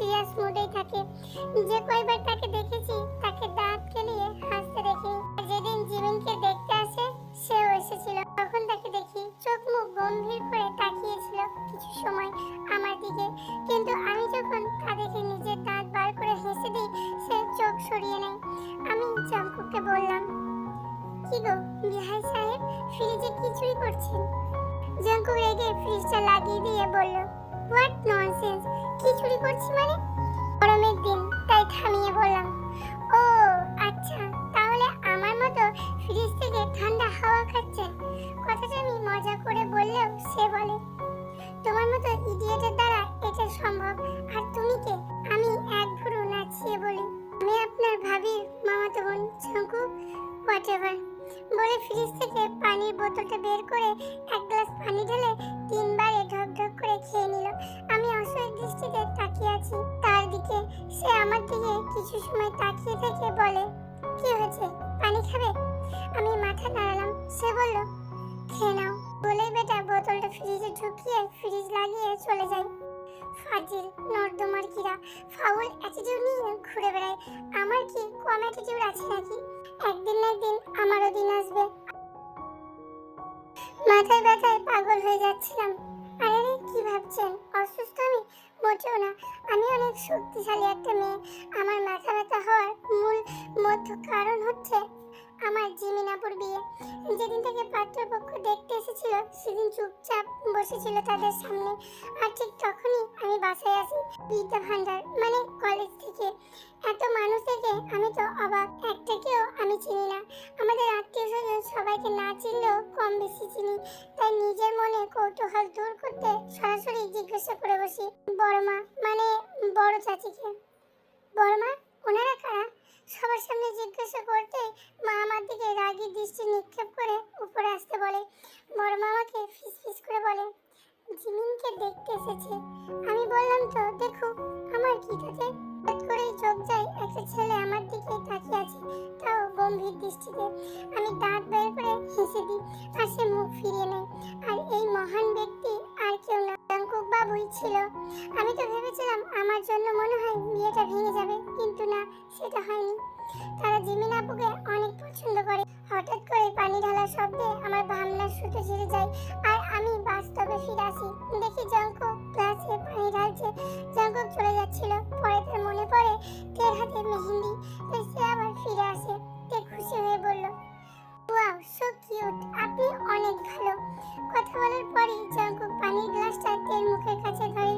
Serious মুডেই থাকে। যে কয়বার তাকে দেখেছি, তাকে দাঁত কেলিয়ে হাসতে দেখি। যেদিন জিমিনকে দেখতে আসে, সেও এসেছিল। তখন তাকে দেখি চোখ মুখ গম্ভীর করে তাকিয়েছিল কিছু সময় আমার দিকে। কিন্তু আমি যখন তা দেখে নিজের দাঁত বার করে হেসে দিই, সে চোখ সরিয়ে নেয়। আমি চঙ্কুককে বললাম, কি গো, বিহাই সাহেব, ফ্রিজে কি চুরি করছেন? জঙ্কু রেগে ফ্রিজটা লাগিয়ে দিয়ে বলল হোয়াট ননসেন্স কি চুরি করছি মানে? গরমের দিন, তাই থামিয়ে বললাম। ও আচ্ছা তাহলে আমার মতো ফ্রিজ থেকে ঠান্ডা হাওয়া খাচ্ছে? কথাটা আমি মজা করে বললেও সে বলে, তোমার মতো ইডিয়েটের দ্বারা এটা সম্ভব? আর তুমি কে? আমি এক ভুরু নাচিয়ে বলি, আমি আপনার ভাবির মামাতো বোন শঙ্কু হোয়াট বলে ফ্রিজ থেকে পানির বোতলটা বের করে এক গ্লাস পানি ঢেলে তিনবারে ঢক ঢক করে খেয়ে নিল। আমি অসহায় দৃষ্টিতে তাকিয়ে আছি। তার দিকে সে আমার দিকে কিছু সময় তাকিয়ে থেকে বলে, কি হয়েছে? পানি খাবে? আমি মাথা নাড়ালাম। সে বলল, খেয়ে নাও। বলেই বেটা বোতলটা ফ্রিজে ঢুকিয়ে ফ্রিজ লাগিয়ে চলে যাই ফাজিল, নর্দমার কিরা ফাউল অ্যাটিটিউড নিয়ে ঘুরে বেড়ায়। আমার কি কম অ্যাটিটিউড আছে নাকি? একদিন না একদিন আমারও দিন আসবে। মাথায় ব্যথায় পাগল হয়ে যাচ্ছিলাম। আরে রে, কি ভাবছেন? অসুস্থ আমি? মোটেও না। আমি অনেক শক্তিশালী একটা মেয়ে। আমার মাথা ব্যথা হওয়ার মূল মধ্য কারণ হচ্ছে আমার জিমিনাপুর বিয়ে। যেদিন থেকে পাত্রপক্ষ দেখতে এসেছিল, সেদিন চুপচাপ বসেছিল তাদের সামনে। আর ঠিক তখনই আমি বাসায় আসি বিদ্যা ভান্ডার মানে কলেজ থেকে। এত মানুষ থেকে আমি তো অবাক। একটাকেও আমি চিনি না। আমাদের আত্মীয় স্বজন সবাইকে না চিনলেও কম বেশি চিনি। তাই নিজের মনে কৌতূহল দূর করতে সরাসরি জিজ্ঞাসা করে বসি, বড় মা মানে বড় চাচিকে। বড় মা, ওনারা কারা? সবার সামনে জিজ্ঞাসা করতে মা আমার দিকে রাগী দৃষ্টি নিক্ষেপ করে উপরে আসতে বলে। বড় মামাকে ফিস ফিস করে বলে, জিমিনকে দেখতে এসেছে। আমি বললাম তো, দেখো, আমার কি তাতে হঠাৎ করেই চোখ যায় একটা ছেলে আমার দিকে তাকিয়ে আছে, তাও গম্ভীর দৃষ্টিতে। আমি দাঁত বের করে হেসে দিই, আর সে মুখ ফিরিয়ে নেয়। আর এই মহান ব্যক্তি আর কেউ না। বাবুই ছিল। আমি তো ভেবেছিলাম আমার জন্য মনে হয় বিয়েটা ভেঙে যাবে। কিন্তু না, সেটা হয়নি। তারা জিমিন আপুকে অনেক পছন্দ করে। হঠাৎ করে পানি ঢালার শব্দে আমার ভাবনার সুতো ছিঁড়ে যায়। আর আমি বাস্তবে ফিরে আসি। দেখি জঙ্কুক ক্লাসে পানি ঢালছে। জঙ্কুক চলে যাচ্ছিল। পরে তার মনে পড়ে, তের হাতে মেহেন্দি। সে আবার ফিরে আসে। তে খুশি হয়ে বলল, ওয়াও, সো কিউট। আপনি অনেক ভালো। কথা বলার পরেই জঙ্কুক পানির গ্লাসটা তের মুখের কাছে ধরে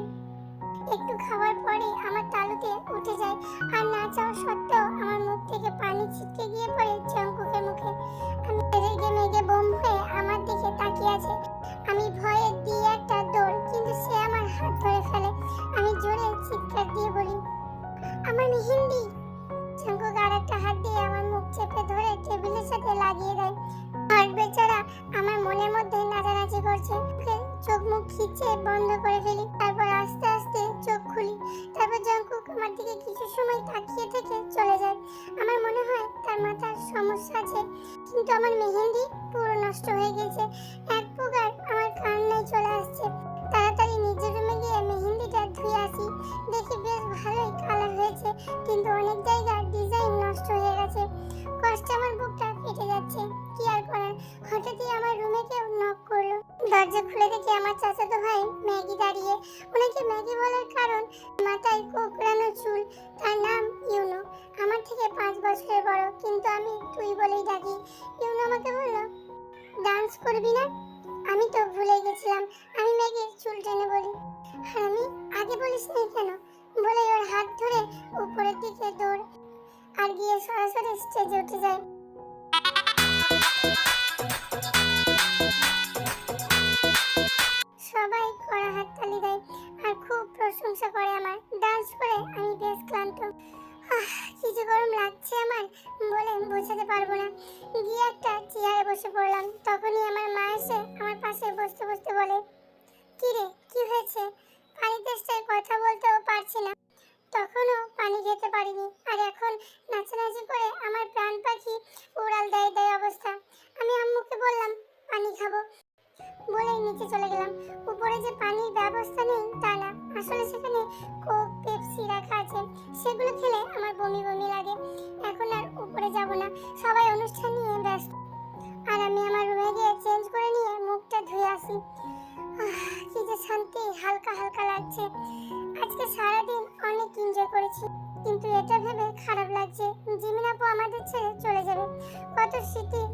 একটু খাওয়ার পরে আমার তালুতে উঠে যায়। আর না চাওয়া সত্ত্বেও আমার মুখ থেকে পানি ছিটকে গিয়ে পড়ে জঙ্কুকের মুখে। আমি রেগে মেগে বোম হয়ে আমার দিকে তাকিয়ে কিন্তু অনেক জায়গা ডিজাইন নষ্ট হয়ে গেছে। কষ্টে আমার বুকটা ফেটে যাচ্ছে। কি আর করার? হঠাৎই আমার রুমে কেউ নক করল। দরজা খুলে দেখি আমার চাচাতো ভাই ম্যাগি দাঁড়িয়ে। ওনাকে ম্যাগি বলার কারণ, মাথায় কোকড়ানো চুল। তার নাম ইউনো। আমার থেকে পাঁচ বছরের বড়, কিন্তু আমি তুই বলেই ডাকি। ইউনো আমাকে বলল ডান্স করবি না? আমি তো ভুলে গেছিলাম। আমি ম্যাগির চুল টেনে বলি। আমি আগে বলিস নি কেন? বলে ওর হাত ধরে উপরের দিকে দৌড় আর গিয়ে সরাসরি স্টেজে উঠে যায়। কত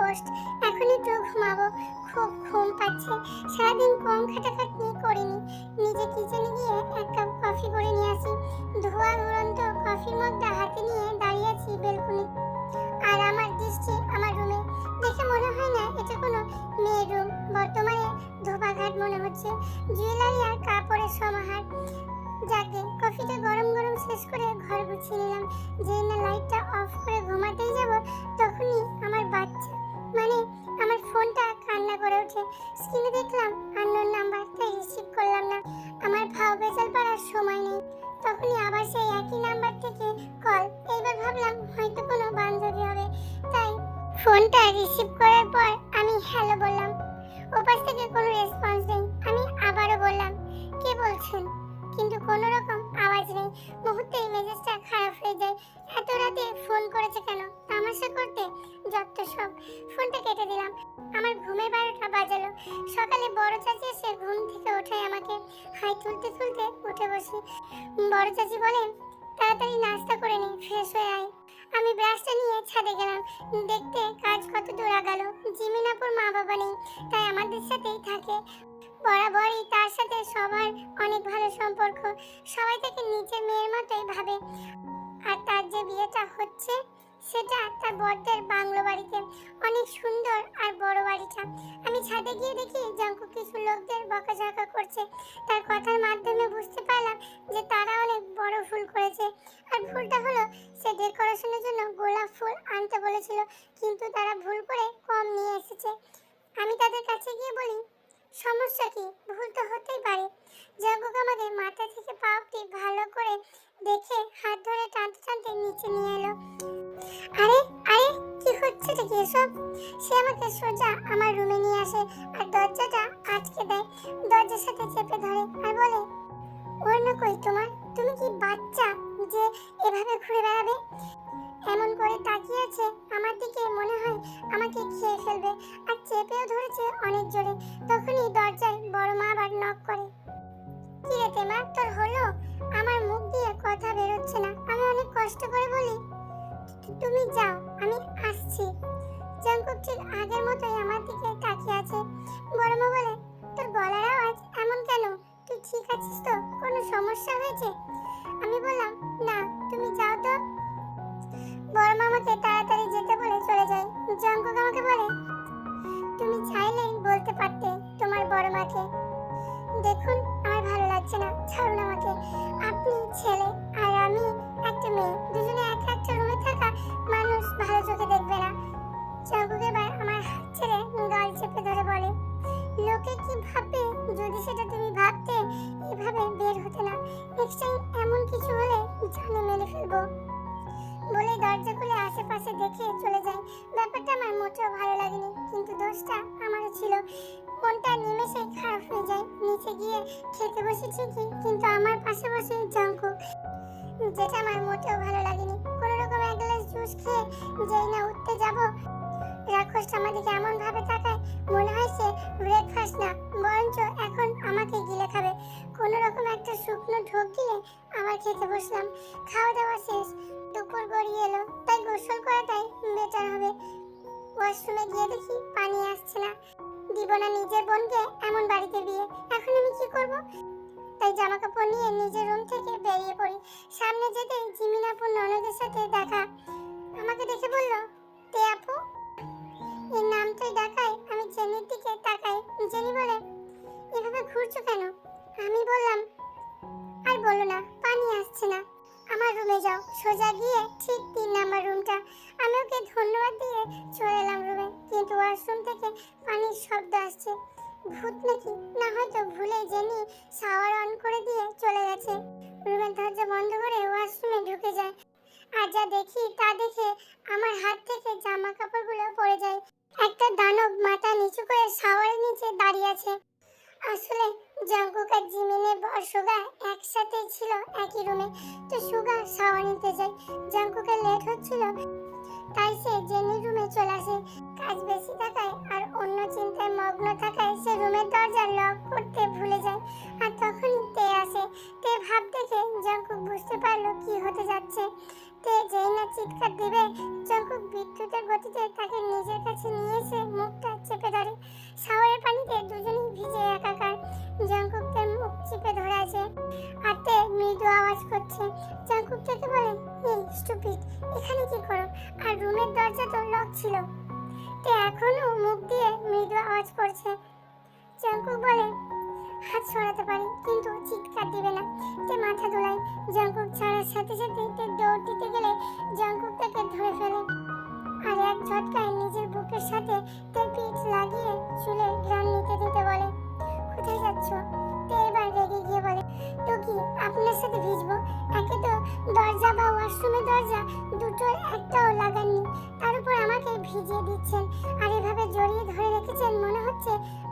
সাথে পোস্ট। এখন একটু ঘুমাবো। খুব ঘুম পাচ্ছে। সারাদিন কম খাটাখাটনি করিনি। নিজে কিচেনে গিয়ে এক কাপ কফি করে নিয়ে আসি। ধোয়া উড়ন্ত কফির মগটা হাতে নিয়ে দাঁড়িয়ে আছি বেলকুনি। আর আমার দৃষ্টি আমার রুমে। দেখে মনে হয় না এটা কোনো মেয়ের রুম। বর্তমানে ধোপাঘাট মনে হচ্ছে। জুয়েলারি আর কাপড়ের সমাহার। যাকে কফিটা গরম গরম শেষ করে ঘর গুছিয়ে নিলাম। যে না লাইটটা অফ করে ঘুমাতেই যাব, তখনই আমার বাচ্চা। মানে আমার ফোনটা কান্না করে ওঠে। স্ক্রিনে দেখলাম আন্নোর নাম্বার, তাই রিসিভ করলাম না। আমার ভাও বেচাল পারার সময় নেই। তখনই আবার সেই একই নাম্বার থেকে কল এইবার ভাবলাম হয়তো কোনো বান্ধবী হবে। তাই ফোনটা রিসিভ করার পর আমি হ্যালো বললাম। ওপাশ থেকে কোনো রেসপন্স নেই। আমি আবারও বললাম, কে বলছেন? কিন্তু কোনো রকম আওয়াজ নেই। মুহূর্তেই মেজাজটা খারাপ হয়ে যায়। এত রাতে ফোন করেছে কেন? তামাশা করতে? যত সব। ফোনটা কেটে দিলাম। আমার ঘুমের বারোটা বাজালো। সকালে বড় চাচি এসে ঘুম থেকে ওঠায় আমাকে। হাই তুলতে তুলতে উঠে বসি। বড় চাচি বলে তাড়াতাড়ি নাস্তা করে নি ফ্রেশ হয়ে আয়। আমি ব্রাশটা নিয়ে ছাদে গেলাম। দেখতে কাজ কত দূর আগালো। জিমিনাপুর মা বাবা নেই, তাই আমাদের সাথেই থাকে। বরাবরই তার সাথে সবার সম্পর্ক। সবাই তাকে নিজের মেয়ের মতোই ভাবে। আর তার যে বিয়েটা হচ্ছে, সেটা তার বড়দের বাংলো বাড়িতে। অনেক সুন্দর আর বড় বাড়িটা। আমি ছাদে গিয়ে দেখি জঙ্কু কিছু লোকদের বকাঝকা করছে। তার কথার মাধ্যমে বুঝতে পারলাম যে তারা অনেক বড় ভুল করেছে। আর ভুলটা হলো, সে ডেকোরেশনের জন্য গোলাপ ফুল আনতে বলেছিল। কিন্তু তারা ভুল করে কম নিয়ে এসেছে। আমি তাদের কাছে গিয়ে বলি সমস্যা কি? ভুল তো হতেই পারে। জঙ্কুক আমাকে মাথা থেকে পা অব্দি ভালো করে দেখে হাত ধরে টানতে টানতে নিচে নিয়ে এলো। আরে আরে, কি হচ্ছে কি এসব? সে আমাকে সোজা আমার রুমে নিয়ে আসে আর দরজাটা আটকে দেয়। দরজার সাথে চেপে ধরে আর বলে ওর না কই তোমার? তুমি কি বাচ্চা যে এভাবে ঘুরে বেড়াবে? এমন করে তাকিয়ে আছে, আমার দিকে মনে হয় আমাকে খেয়ে ফেলবে আর চেপেও ধরেছে অনেক জোরে। তখনই দরজায় বড় মা আবার নক করে। কি রে তেমা, তোর হলো? আমার মুখ দিয়ে কথা বেরোচ্ছে না, আমি অনেক কষ্ট করে বলি। তুমি যাও, আমি আসছি। জঙ্কুক ঠিক আগের মতোই আমার দিকে তাকিয়ে আছে। বড় মা বলে, তোর গলার আওয়াজ এমন কেন? তুই ঠিক আছিস তো? কোনো সমস্যা হয়েছে? আমি বললাম, না, তুমি যাও তো। আমাকে তাড়াতাড়ি যেতে বলে চলে যায়। জঙ্কুক আমাকে বলে, তুমি চাইলেই বলতে পারতে তোমার বড় মাকে। দেখুন, আমার ভালো লাগছে না, ছাড়ুন আমাকে। আপনি ছেলে আর আমি একটা মেয়ে, দুজনে এক একটা রুমে থাকা মানুষ ভালো চোখে দেখবে না। জঙ্কুক এবার আমার হাত গাল চেপে ধরে বলে, লোকে কি ভাববে যদি সেটা তুমি ভাবতে এভাবে বের হতে না? নেক্সট টাইম এমন কিছু হলে জানে মেরে ফেলব। বলে দরজা খুলে আশেপাশে দেখে চলে যায় ব্যাপারটা আমার মোটেও ভালো লাগেনি, কিন্তু দোষটা আমারও ছিল। মনটা নিমেষে খারাপ হয়ে যায়। নিচে গিয়ে খেতে বসে ঠিকই, কিন্তু আমার পাশে বসে জঙ্কুক। যেটা আমার মোটেও ভালো লাগেনি। কোনো রকম এক গ্লাস জুস খেয়ে যেই না উঠতে যাব, রাক্ষসটা আমাদেরকে এমন ভাবে তাকায় মনে হয় সে ব্রেকফাস্ট না, বরঞ্চ এখন আমাকে গিলে খাবে। কোনো রকম একটা শুকনো ঢোক গিলে আবার খেতে বসলাম। খাওয়া দাওয়া শেষ, দুপুর গড়িয়ে এলো। তাই গোসল করাটাই বেটার হবে। ওয়াশরুমে গিয়ে দেখি পানি আসছে না। দিব না নিজের বোনকে এমন বাড়িতে বিয়ে। এখন আমি কি করব? তাই জামা কাপড় নিয়ে নিজের রুম থেকে বেরিয়ে পড়ি। সামনে যেতে জিমিনাপুর ননদের সাথে দেখা। আমাকে দেখে বলল, তে আপু এর নামটাই ডাকায়, আমি জেনির দিকে তাকাই। জেনি বলে, এভাবে ঘুরছো কেন? আমি বললাম, আর বলো না, পানি আসছে না। আমার রুমে যাও। সোজা গিয়ে ঠিক তিন নাম্বার রুমটা, আমি ওকে ধন্যবাদ দিয়ে চলে এলাম রুমে। কিন্তু ওয়াশরুম থেকে পানির শব্দ আসছে। ভূত নাকি? না হয়তো ভুলে জেনি শাওয়ার অন করে দিয়ে চলে গেছে। রুমের দরজা বন্ধ করে ওয়াশরুমে ঢুকে যায়। আর যা দেখি তা দেখে আমার হাত থেকে জামা কাপড়গুলো পড়ে যায়। একটা দানব মাথা নিচু করে শাওয়ারের নিচে দাঁড়িয়ে আছে। আসলে জঙ্কুক আর জিমিনের বর সুগা একসাথে ছিল একই রুমে তো সুগা শাওয়ার নিতে যায়। জঙ্কুকের লেট হচ্ছিল, তাই সে জেনির রুমে চলে আসে। কাজ বেশি থাকায় আর অন্য চিন্তায় মগ্ন থাকায় সে রুমের দরজা লক করতে ভুলে যায়। আর তখনই তে আসে। তে ভাব দেখে জঙ্কুক বুঝতে পারল কি হতে যাচ্ছে। তে যেই না চিৎকার দিবে জঙ্কুক বিদ্যুতের গতিতে তাকে নিজের কাছে নিয়ে এসে মুখটা চেপে ধরে। শাওয়ারের পানিতে দুজনেই ভিজে একাকার। জঙ্কুক তার মুখ চেপে ধরে আছে। আর তে মৃদু আওয়াজ করছে। জঙ্কুক থেকে বলে এই স্টুপিড, এখানে কি করো? আর রুমের দরজা তো লক ছিল। তে এখনও মুখ দিয়ে মৃদু আওয়াজ করছে। জঙ্কুক বলে হাত সরাতে পারে, কিন্তু চিৎকার দিবে না। তে মাথা দোলায়। জঙ্কুক ছাড়ার সাথে সাথে তে দৌড় দিতে গেলে জঙ্কুক তাকে ধরে ফেলে। আর এক ঝটকায় নিজের বুকের সাথে তে পিঠ লাগিয়ে চুলে গ্রাম নিতে দিতে বলে, কোথায় যাচ্ছ? তে এবার রেগে গিয়ে বলে তো কি আপনার সাথে ভিজবো। একে তো দরজা বা ওয়াশরুমের দরজা দুটোর একটাও লাগাননি। তার উপর আমাকে ভিজিয়ে দিচ্ছেন। আর জড়িয়ে মনে হচ্ছে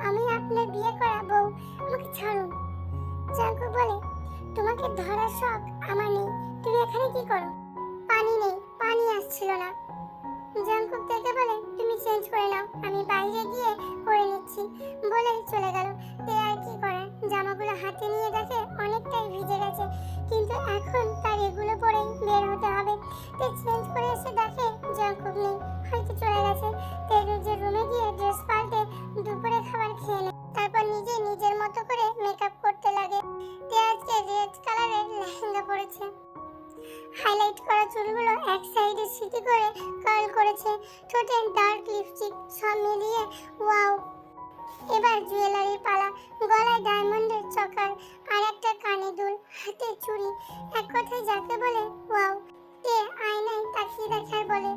আমি আপনার বিয়ে করা বউ। আমাকে ছাড়ুন। জাঙ্কু বলে, তোমাকে ধরার শখ আমার নেই। তুমি এখানে কি করো? পানি নেই, পানি আসছিল না। জাঙ্কুক দেখে বলে, তুমি চেঞ্জ করে নাও। আমি বাইরে গিয়ে করে নিচ্ছি। বলে চলে গেল। তে জামাগুলো হাতে নিয়ে দেখে অনেকটাই ভিজে গেছে। কিন্তু এখন তার এগুলো পরেই বের হতে হবে। তে চেঞ্জ করে এসে দেখে জাঙ্কুক নেই, হয়তো চলে গেছে। তে রুমে গিয়ে ড্রেস পাল্টে দুপুরে খাবার খেয়ে নেয়। তারপর নিজে নিজের মতো করে মেকআপ করতে লাগে। তে আজকে রেড কালারের লেহেঙ্গা পরেছে। হাইলাইট করা চুলগুলো এক সাইডে সিটি করে কার্ল করেছে। ঠোঁটে ডার্ক লিপস্টিক সব মিলিয়ে ওয়াও এবার জুয়েলারির পালা। গলায় ডায়মন্ডের চকার আর একটা কানে দুল, হাতে চুড়ি। এক কথায় যাকে বলে, ওয়াও। তে আয়নায় তাকিয়ে দেখার বলে,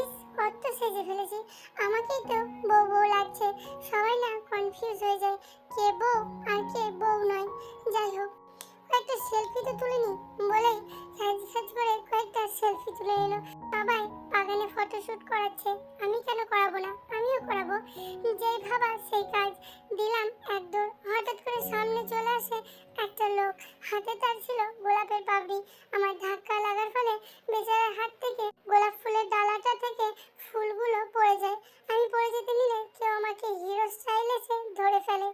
ইস, কত সেজে ফেলেছি। আমাকেই তো বউ বউ লাগছে। সবাই না কনফিউজ হয়ে যায়। কে বউ আর কে বউ নয়। যাই হোক, কয়েকটা সেলফি তো তুলে নি বলেই সাজ সাজ করে কয়েকটা সেলফি তুলে এলো সবাই বাগানে ফটোশুট করাচ্ছে। আমি কেন করাবো না? আমিও করাবো। যেই ভাবা সেই কাজ দিলাম এক দৌড়। হঠাৎ করে সামনে চলে আসে একটা লোক। হাতে তার ছিল গোলাপের পাপড়ি। আমার ধাক্কা লাগার ফলে বেচারার হাত থেকে গোলাপ ফুলের ডালাটা থেকে ফুলগুলো পড়ে যায়। আমি পড়ে যেতে নিলে কেউ আমাকে হিরো স্টাইল এসে ধরে ফেলে।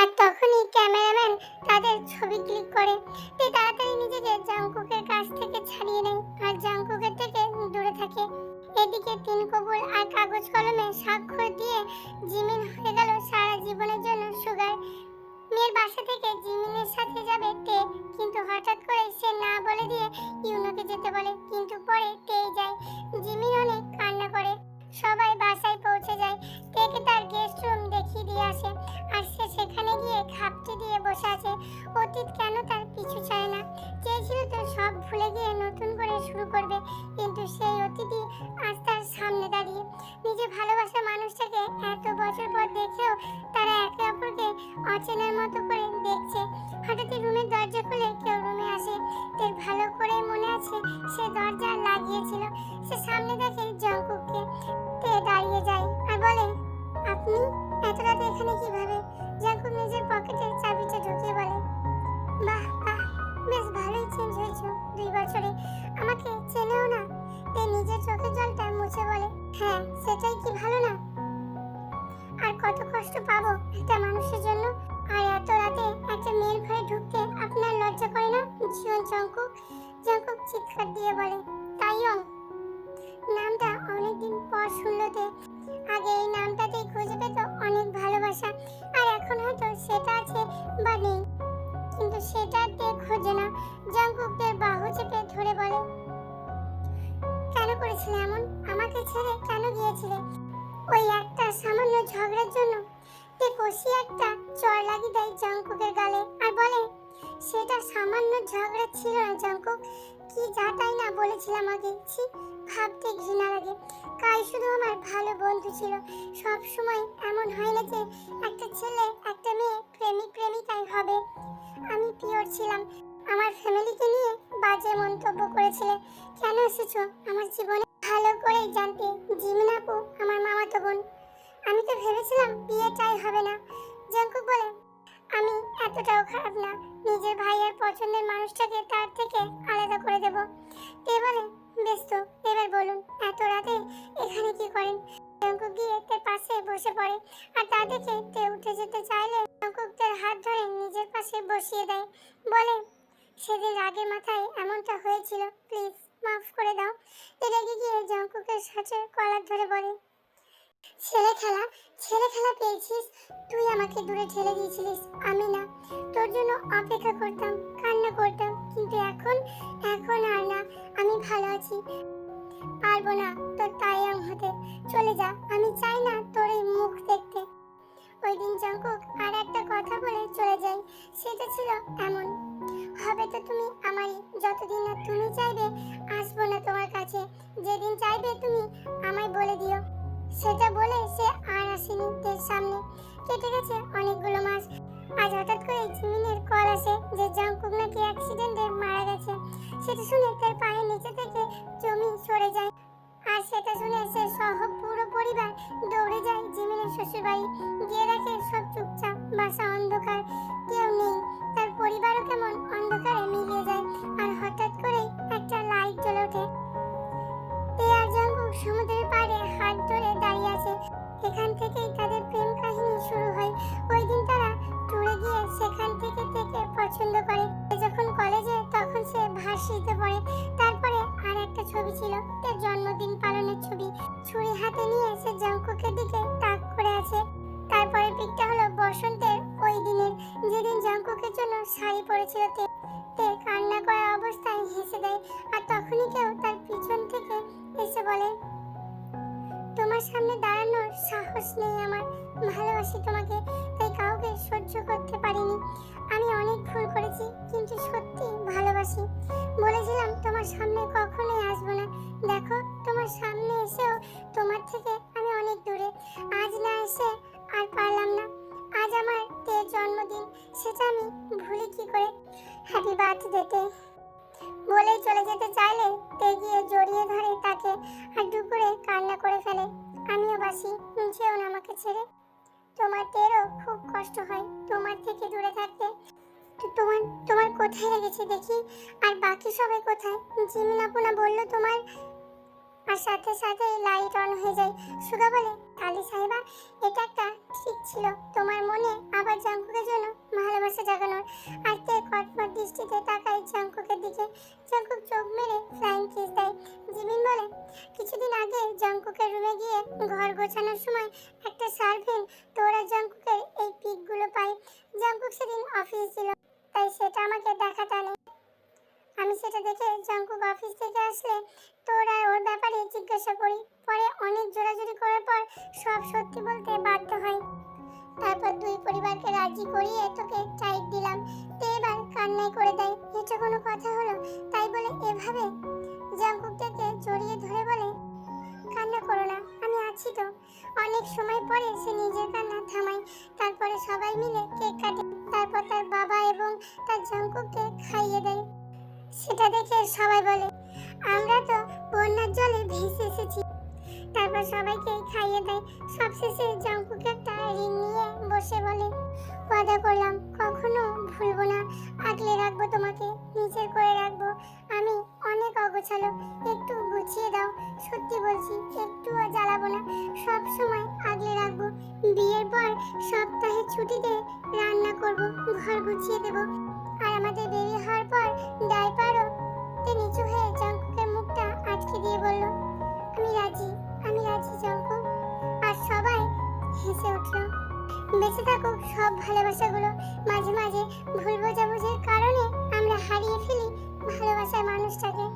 আর তখনই ক্যামেরাম্যান তাদের ছবি ক্লিক করে। তে তাড়াতাড়ি নিজেকে জাংকুকের কাছ থেকে ছাড়িয়ে নেয় আর জাংকুকের থেকে দূরে থাকে। এদিকে তিন কবুল আর কাগজ কলমে স্বাক্ষর দিয়ে জিমিন হয়ে গেল সারা জীবনের জন্য সুগার। মেয়ের বাসা থেকে জিমিনের সাথে যাবে তে, কিন্তু হঠাৎ করে সে না বলে দিয়ে ইউনোকে যেতে বলে, কিন্তু পরে তেই যায়। জিমিন বসে আছে। অতীত কেন তার পিছু চায় না? চেয়েছিল তো সব ভুলে গিয়ে নতুন করে শুরু করবে। কিন্তু সেই অতীতই আজ তার সামনে দাঁড়িয়ে নিজে ভালোবাসা মানুষটাকে এত বছর পর দেখেও তারা একে অপরকে অচেনার মতো করে দেখছে। হঠাৎই রুমের দরজা খুলে কেউ রুমে আসে। তার ভালো করে মনে আছে সে দরজা লাগিয়েছিল। সে সামনে দেখে জঙ্কুককে তে দাঁড়িয়ে যায় আর বলে, আপনি? এত রাতে এখানে কীভাবে? জাঙ্কুক নিজের পকেটে বছরে আমাকে চেনেও না। তে নিজের চোখের জলটা মুছে বলে হ্যাঁ সেটাই কি ভালো না? আর কত কষ্ট পাবো একটা মানুষের জন্য? আর এত রাতে একটা মেয়ের ঘরে ঢুকতে আপনার লজ্জা করে না? জীবন জঙ্কুক জঙ্কুক চিৎকার দিয়ে বলে তাইয়ং নামটা অনেকদিন পর শুনলোতে আগে এই নামটাতেই খুঁজে পেত অনেক ভালোবাসা, আর এখন হয়তো সেটা আছে বা নেই। কিন্তু করেছিলে কষি একটা চর লাগিয়ে দেয় জঙ্কুকের গালে। আর বলে, সেটা সামান্য ঝগড়া ছিল না জঙ্কুক কি যা তাই না বলেছিলাম আগে। ছি, ভাবতে ঘৃণা লাগে। কাই শুধু আমার ভালো বন্ধু ছিল। সব সময় এমন হয় না যে একটা ছেলে, একটা মেয়ে প্রেমিক প্রেমিকাই হবে। আমি পিওর ছিলাম। আমার ফ্যামিলিকে নিয়ে বাজে মন্তব্য করেছিলে। কেন এসেছ? আমার জীবনে ভালো করেই জানতে। জিমিন আপু আমার মামাতো বোন। ভেবেছিলাম বিয়েটাই হবে না। জঙ্কুক বলে, আমি এতটাও খারাপ না। নিজের ভাইয়ের পছন্দের মানুষটাকে তার থেকে আলাদা করে দেব। তে বলে, বেশ তো, এবার বলুন, এত রাতে এখানে কি করেন? জঙ্কুক গিয়ে তার পাশে বসে পড়ে, আর তা দেখে তে উঠে যেতে চাইলে জঙ্কুক তার হাত ধরে নিজের পাশে বসিয়ে দেয়। বলে, সেদিন রাগের মাথায় এমনটা হয়েছিল, প্লিজ মাফ করে দাও। রেগে গিয়ে জঙ্কুকের সাথে কলার ধরে বলে ছেলে খেলা ছেলে খেলা পেয়েছিস? তুই আমাকে দূরে ঠেলে দিয়েছিলিস, আমি না। তোর জন্য অপেক্ষা করতাম, কান্না করতাম, কিন্তু এখন এখন আর না, আমি ভালো আছি। পারব না তোর তাইয়াং হতে। চলে যা, আমি চাই না তোর এই মুখ দেখতে। ওই দিন জঙ্কুক আর একটা কথা বলে চলে যায়, সেটা ছিল এমন। হবে তো তুমি আমারই, যতদিন না তুমি চাইবে, আসব না তোমার কাছে। যেদিন চাইবে তুমি আমায় বলে দিও। সেটা বলে সে আর আসেনি তের সামনে কেটে গেছে অনেকগুলো মাস আজ হঠাৎ করে জিমিনের কল আসে যে জাঙ্কুক নাকি অ্যাক্সিডেন্টে মারা গেছে। সেটা শুনে তার পায়ের নিচে থেকে জমি সরে যায়। আর সেটা শুনে সে সহ পুরো পরিবার দৌড়ে যায় জিমিনের শ্বশুরবাড়ি। গিয়ে দেখে সব আর তখনই কেউ তার পিছন থেকে এসে বলে, তোমার সামনে দাঁড়ানোর সাহস নেই আমার। ভালোবাসি তোমাকে, তাই কাউকে সহ্য করতে পারিনি। আমি অনেক ভুল করেছি, কিন্তু সত্যি ভালোবাসি। বলেছিলাম তোমার সামনে কখনোই আসব না। দেখো, তোমার সামনে এসেও তোমার থেকে আমি অনেক দূরে। আজ না এসে আর পারলাম না। আজ আমার তে জন্মদিন, সেটা আমি ভুলি কি করে? হ্যাপি বার্থডে বলেই চলে যেতে চাইলে তে গিয়ে জড়িয়ে ধরে তাকে আর দুপুরে কান্না করে ফেলে। আমিও বাসি যেও না আমাকে ছেড়ে। তোমার তেরও খুব কষ্ট হয় তোমার থেকে দূরে থাকতে। তোমার তোমার কোথায় লেগেছে দেখি? আর বাকি সবাই কোথায়? জিমিন আপুনা বলল তোমার? আর সাথে সাথে লাইট অন হয়ে যায়। সুগা বলে কালী সাহেবা, এটা একটা ঠিক ছিল। তোমার মনে আবার জাঙ্কুকের জন্য ভালোবাসা জাগানোর? আর তে কটমট দৃষ্টিতে তাকায় জাঙ্কুকের দিকে। জাঙ্কুক চোখ মেরে ফ্লাইং কিস দেয়। জিমিন বলে, কিছুদিন আগে জাঙ্কুকের রুমে গিয়ে ঘর গোছানোর সময় একটা সার্ভিং তোরা জাঙ্কুকের এই পিকগুলো পায়। জাঙ্কুক সেদিন অফিসে ছিল, তাই সেটা আমাকে দেখাতে আনে আমি সেটা দেখে জাঙ্কুক অফিস থেকে আসলে তোর আর ওর ব্যাপারে জিজ্ঞাসা করি। পরে অনেক জোরাজুরি করার পর সব সত্যি বলতে বাধ্য হয়। তারপর দুই পরিবারকে রাজি করিয়ে তোকে টাইট দিলাম। তে এবার কান্নাই করে দেয়। এটা কোনো কথা হলো? তাই বলে এভাবে? জাঙ্কুক জড়িয়ে ধরে বলে, কান্না করো না, আমি আছি তো। অনেক সময় পরে সে নিজের কান্না থামায়। তারপরে সবাই মিলে কেক কাটে। তারপর তার বাবা এবং তার জাঙ্কুককে খাইয়ে দেয়। সেটা দেখে সবাই বলে, আমরা তো বন্যার জলে ভেসে এসেছি। তারপর সবাইকে খাইয়ে দেয়। সবশেষে জঙ্কুকে একটা রিং নিয়ে বসে বলে, ওয়াদা করলাম, কখনো ভুলবো না। আগলে রাখব তোমাকে নিজের করে রাখব। আমি অনেক অগোছালো, একটু গুছিয়ে দাও। সত্যি বলছি, একটুও জ্বালাবো না। সব সময় আগলে রাখব। বিয়ের পর সপ্তাহে ছুটিতে রান্না করব, ঘর গুছিয়ে দেব। আর আমাদের দেরি হওয়ার পর ডাইপারও তে নিচু হয়ে জঙ্কের মুখটা আটকে দিয়ে বলল, আমি রাজি আমি রাজি জঙ্ক আর সবাই হেসে উঠল। বেঁচে থাকুক সব ভালোবাসাগুলো। মাঝে মাঝে ভুল বোঝাবুঝির কারণে আমরা হারিয়ে ফেলি ভালোবাসার মানুষটাকে।